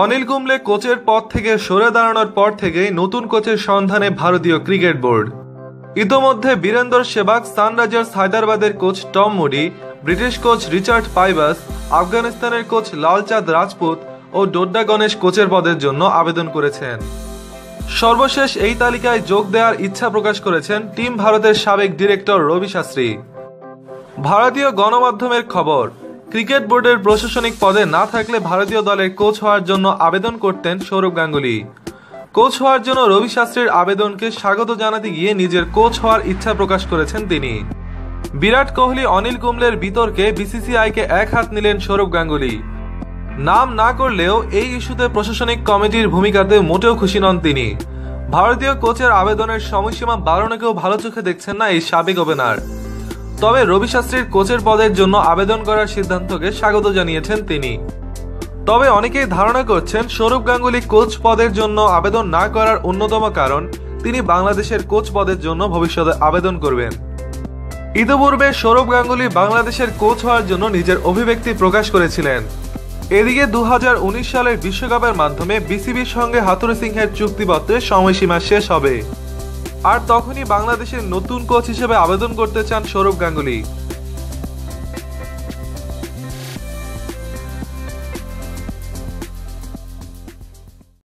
অনিল কুম্বলে কোচের পদ থেকে সরে দাঁড়ানোর পর থেকেই নতুন কোচের সন্ধানে ভারতীয় ক্রিকেট বোর্ড। ইতোমধ্যে বীরেন্দর সেবাগ সানরাইজার্স হায়দ্রাবাদের coach Tom Moody, British coach Richard Pybus, আফগানিস্তানের কোচ লালচাঁদ রাজপুত ও ডোড্ডা গণেশ কোচের পদের জন্য আবেদন করেছেন। সর্বশেষ এই তালিকায় যোগ দেওয়ার ইচ্ছা প্রকাশ করেছেন টিম ভারতের সাবেক ডিরেক্টর রবি শাস্ত্রী। ভারতীয় গণমাধ্যমের খবর ক্রিকেট বোর্ডের প্রশাসনিক পদে না থাকলে ভারতীয় দলের কোচ হওয়ার জন্য আবেদন করতেন সৌরভ গাঙ্গুলি। কোচ হওয়ার জন্য রবি শাস্ত্রীর আবেদনকে স্বাগত জানাতে গিয়ে নিজের কোচ হওয়ার ইচ্ছা প্রকাশ করেছেন তিনি। বিরাট কোহলি, অনিল কুম্বলের বিতর্কে বিসিসিআইকে এক হাত নিলেন সৌরভ গাঙ্গুলি। নাম না করলেও এই ইস্যুতে প্রশাসনিক কমিটির ভূমিকাতে মোটেও খুশি নন তিনি। ভারতীয় কোচের আবেদনের সময়সীমা বাড়ানোকেও ভালো চোখে দেখছেন না এই সাবেক ওপেনার। তবে রবি শাস্ত্রীর কোচের পদের জন্য আবেদন করার সিদ্ধান্তকে স্বাগত জানিয়েছেন তিনি। তবে অনেকেই ধারণা করছেন, সৌরভ গাঙ্গুলি কোচ পদের জন্য আবেদন না করার অন্যতম কারণ, তিনি বাংলাদেশের কোচ পদের জন্য ভবিষ্যতে আবেদন করবেন। ইতিপূর্বে সৌরভ গাঙ্গুলি বাংলাদেশের কোচ হওয়ার জন্য নিজের অভিব্যক্তি প্রকাশ করেছিলেন। এদিকে দু হাজার উনিশ সালের বিশ্বকাপের মাধ্যমে বিসিবির সঙ্গে হাতুড়ি সিংহের চুক্তিপত্রের সময়সীমা শেষ হবে। আর তখনই বাংলাদেশের নতুন কোচ হিসেবে আবেদন করতে চান সৌরভ গাঙ্গুলি।